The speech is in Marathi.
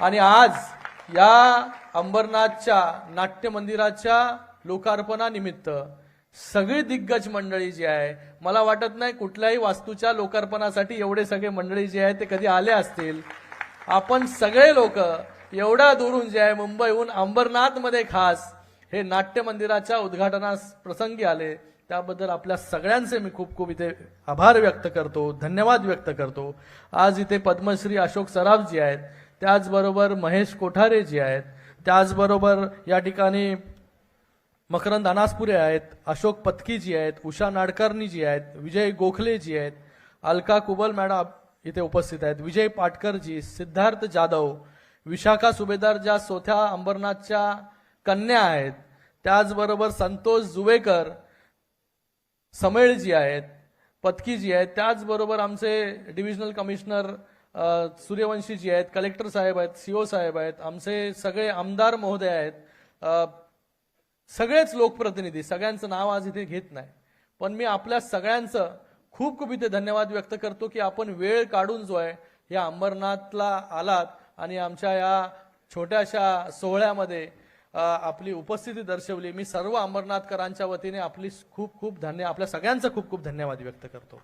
आणि आज या अंबरनाथच्या नाट्य मंदिराच्या लोकार्पणानिमित्त सगळी दिग्गज मंडळी जी आहे मला वाटत नाही कुठल्याही वास्तूच्या लोकार्पणासाठी एवढे सगळे मंडळी जे आहेत ते कधी आले असतील. आपण सगळे लोक एवढ्या दुरून जे आहे मुंबईहून अंबरनाथमध्ये खास हे नाट्य मंदिराच्या उद्घाटनास प्रसंगी आले. त्याबद्दल आपल्या सगळ्यांचे मी खूप खूप इथे आभार व्यक्त करतो धन्यवाद व्यक्त करतो. आज इथे पद्मश्री अशोक सराफ जी आहेत त्याचबरोबर महेश कोठारे जी आहेत त्याचबरोबर या ठिकाणी मकरंद अनासपुरे आहेत अशोक पत्की जी आहेत उषा नाडकर्णी जी आहेत विजय गोखले जी आहेत अलका कुबल मॅडम इथे उपस्थित आहेत विजय पाटकर जी सिद्धार्थ जाधव विशाखा सुभेदार ज्या सोथ्या अंबरनाथच्या कन्या आहेत त्याचबरोबर संतोष जुवेकर समेळ जी आहेत पत्की जी आहेत त्याचबरोबर आमचे डिव्हिजनल कमिशनर सूर्यवंशीजी सूर्यवंशी जी आहेत कलेक्टर साहेब आहेत सीओ साहेब आहेत आमचे सगळे आमदार महोदय आहेत. सगळेच लोकप्रतिनिधी सगळ्यांचं नाव आज इथे घेत नाही. पण मी आपल्या सगळ्यांचं खूप खूप इथे धन्यवाद व्यक्त करतो की आपण वेळ काढून जो आहे या अंबरनाथला आलात आणि आमच्या या छोट्याशा सोहळ्यामध्ये आपली उपस्थिती दर्शवली. मी सर्व अंबरनाथकरांच्या वतीने आपली खूप खूप धन्य आपल्या सगळ्यांचं खूप खूप धन्यवाद व्यक्त करतो.